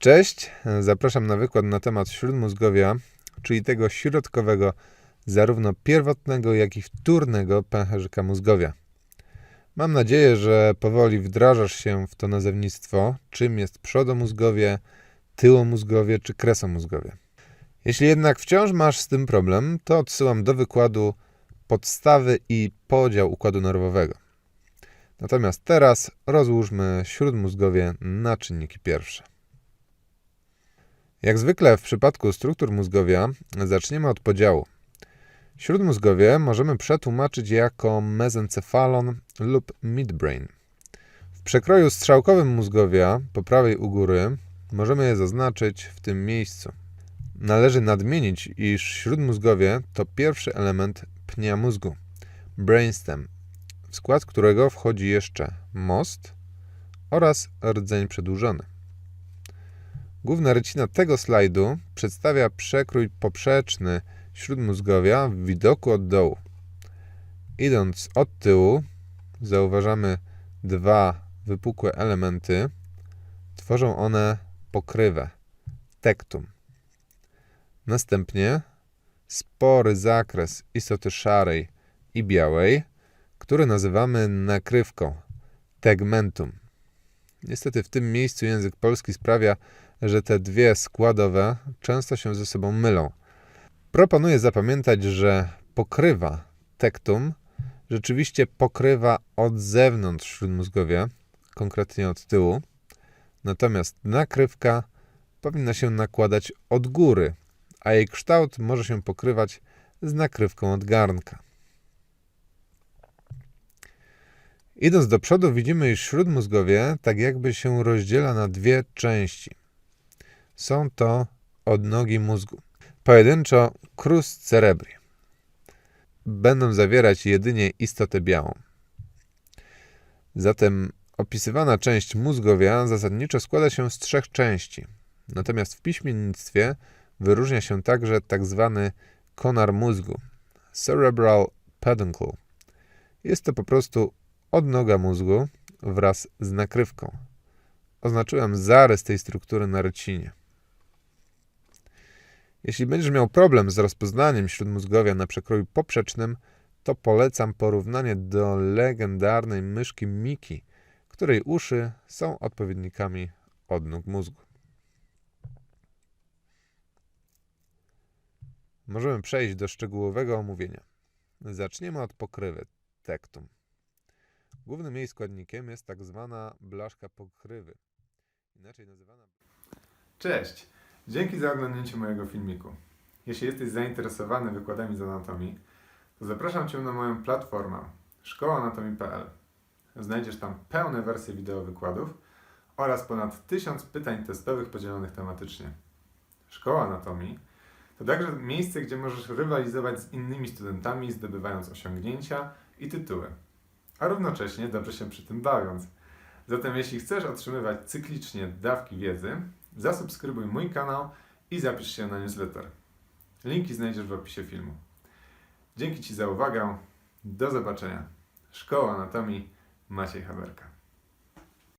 Cześć, zapraszam na wykład na temat śródmózgowia, czyli tego środkowego, zarówno pierwotnego, jak i wtórnego pęcherzyka mózgowia. Mam nadzieję, że powoli wdrażasz się w to nazewnictwo, czym jest przodomózgowie, tyłomózgowie czy kresomózgowie. Jeśli jednak wciąż masz z tym problem, to odsyłam do wykładu podstawy i podział układu nerwowego. Natomiast teraz rozłóżmy śródmózgowie na czynniki pierwsze. Jak zwykle w przypadku struktur mózgowia zaczniemy od podziału. Śródmózgowie możemy przetłumaczyć jako mezencefalon lub midbrain. W przekroju strzałkowym mózgowia po prawej u góry możemy je zaznaczyć w tym miejscu. Należy nadmienić, iż śródmózgowie to pierwszy element pnia mózgu, brainstem, w skład którego wchodzi jeszcze most oraz rdzeń przedłużony. Główna rycina tego slajdu przedstawia przekrój poprzeczny śródmózgowia w widoku od dołu. Idąc od tyłu, zauważamy dwa wypukłe elementy. Tworzą one pokrywę, tektum. Następnie spory zakres istoty szarej i białej, który nazywamy nakrywką, tegmentum. Niestety w tym miejscu język polski sprawia, że te dwie składowe często się ze sobą mylą. Proponuję zapamiętać, że pokrywa tektum rzeczywiście pokrywa od zewnątrz śródmózgowia, konkretnie od tyłu, natomiast nakrywka powinna się nakładać od góry, a jej kształt może się pokrywać z nakrywką od garnka. Idąc do przodu widzimy, iż śródmózgowie tak jakby się rozdziela na dwie części. Są to odnogi mózgu. Pojedynczo crus cerebri. Będą zawierać jedynie istotę białą. Zatem opisywana część mózgowia zasadniczo składa się z trzech części. Natomiast w piśmiennictwie wyróżnia się także tak zwany konar mózgu, cerebral peduncle. Jest to po prostu odnoga mózgu wraz z nakrywką. Oznaczyłem zarys tej struktury na rycinie. Jeśli będziesz miał problem z rozpoznaniem śródmózgowia na przekroju poprzecznym, to polecam porównanie do legendarnej myszki Miki, której uszy są odpowiednikami odnóg mózgu. Możemy przejść do szczegółowego omówienia. Zaczniemy od pokrywy, tektum. Głównym jej składnikiem jest tak zwana blaszka pokrywy, inaczej nazywana Cześć! Dzięki za oglądnięcie mojego filmiku. Jeśli jesteś zainteresowany wykładami z anatomii, to zapraszam Cię na moją platformę szkołaanatomii.pl. Znajdziesz tam pełne wersje wideo wykładów oraz ponad 1000 pytań testowych podzielonych tematycznie. Szkoła Anatomii to także miejsce, gdzie możesz rywalizować z innymi studentami, zdobywając osiągnięcia i tytuły, a równocześnie dobrze się przy tym bawiąc. Zatem jeśli chcesz otrzymywać cyklicznie dawki wiedzy, zasubskrybuj mój kanał i zapisz się na newsletter. Linki znajdziesz w opisie filmu. Dzięki Ci za uwagę. Do zobaczenia. Szkoła Anatomii Maciej Haberka.